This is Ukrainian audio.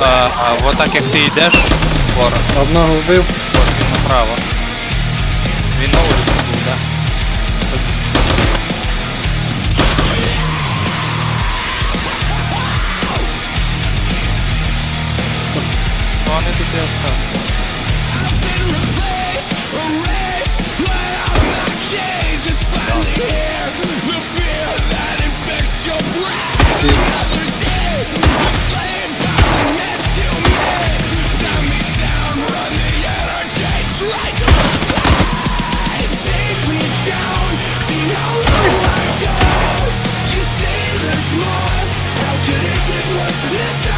А, а вот так як ти йдеш, ворог, Одного вбив. от він направо. Він на вулиці був, да? Ну, вони тут і останні. Listen.